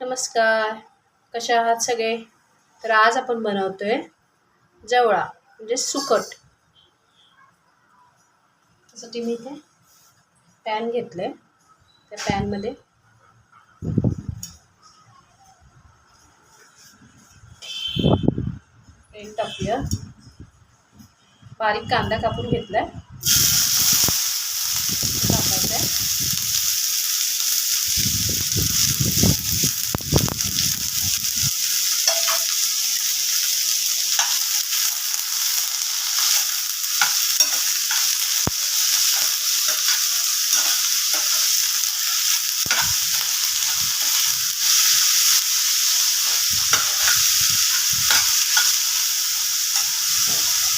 नमस्कार. कशा आहात सगळे? तर आज आपण बनवतोय जवळा म्हणजे सुकट. त्यासाठी मी इथे पॅन घेतलं त्या पॅनमध्ये तेल टाकूया बारीक कांदा कापून घेतलाय आहे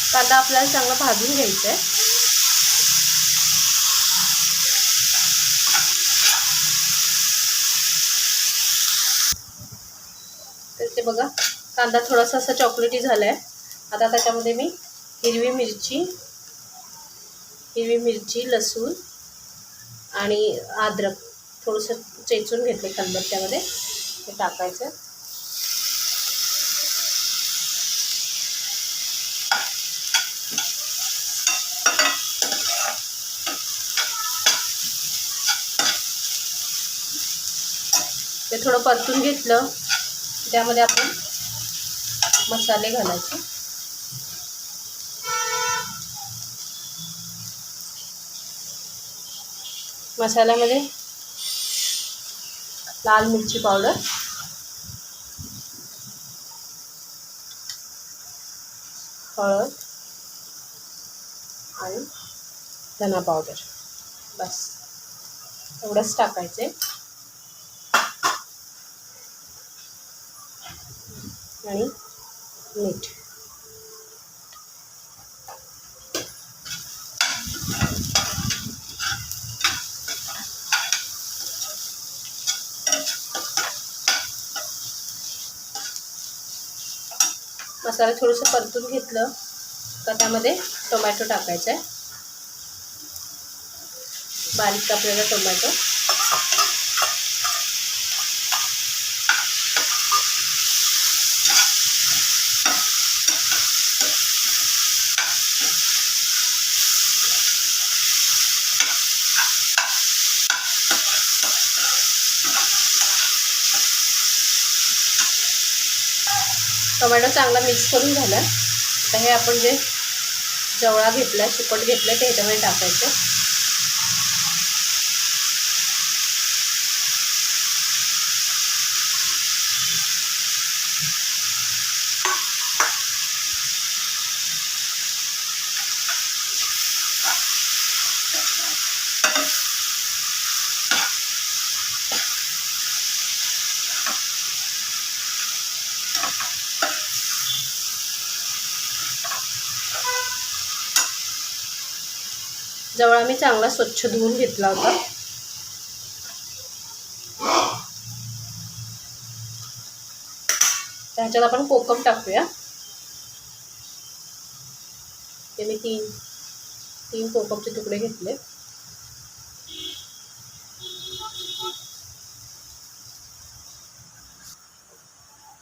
कांदा आपल्याला चांगला भाजून घ्यायचा आहे तर ते बघा कांदा थोडासा असा चॉकलेटी झाला आहे आता त्याच्यामध्ये मी हिरवी मिरची हिरवी मिरची लसूण आणि अद्रक थोडंसं चेचून घेतले खलबत्त्यामध्ये ते टाकायचं. ते थोडं परतून घेतलं. त्यामध्ये आपण मसाले घालायचे. मसाल्यामध्ये लाल मिरची पावडर. हळद आणि धना पावडर. बस. एवढंच टाकायचे आणि मीठ. मसाला थोडंसं परतून घेतलं का त्यामध्ये टोमॅटो टाकायचा आहे. बारीक कापलेला टोमॅटो. टोमॅटो चांगला मिक्स करून झाला. आता हे आपण जे जवळा घेतला सुकट घेतलं ते ह्याच्यामध्ये टाकायचं. जवळ आम्ही चांगला स्वच्छ धुवून घेतला होता. त्याच्यात आपण कोकम टाकूया. ते मी तीन तीन कोकमचे तुकडे घेतले.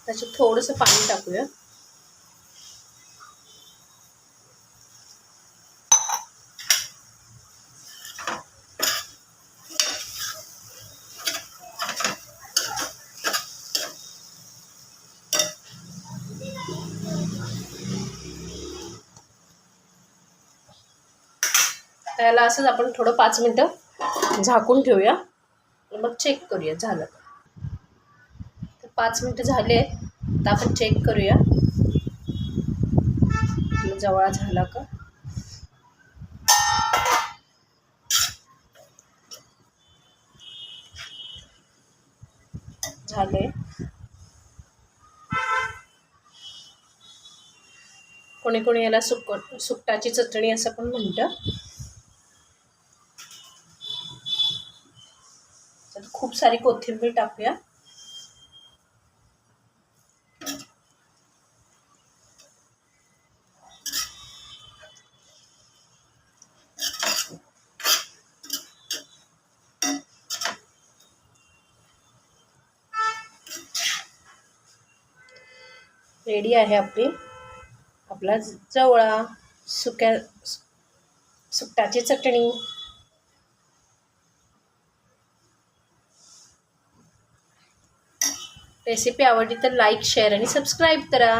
त्याच्यात थोडंसं पाणी टाकूया. त्याला असंच आपण थोडं पाच मिनटं झाकून ठेवूया. मग चेक करूया झालं तर पाच मिनटं झाले तर आपण चेक करूया. जवळ झाला का? झाले. कोणी कोणी याला सुकट सुकटाची चटणी असं पण म्हणतं. खूब सारी कोथिंबीर टाकूया. रेडी है अपनी आपला जवळा सुक सुकटा चटनी रेसिपी आवडली तर लाईक शेअर आणि सबस्क्राईब करा.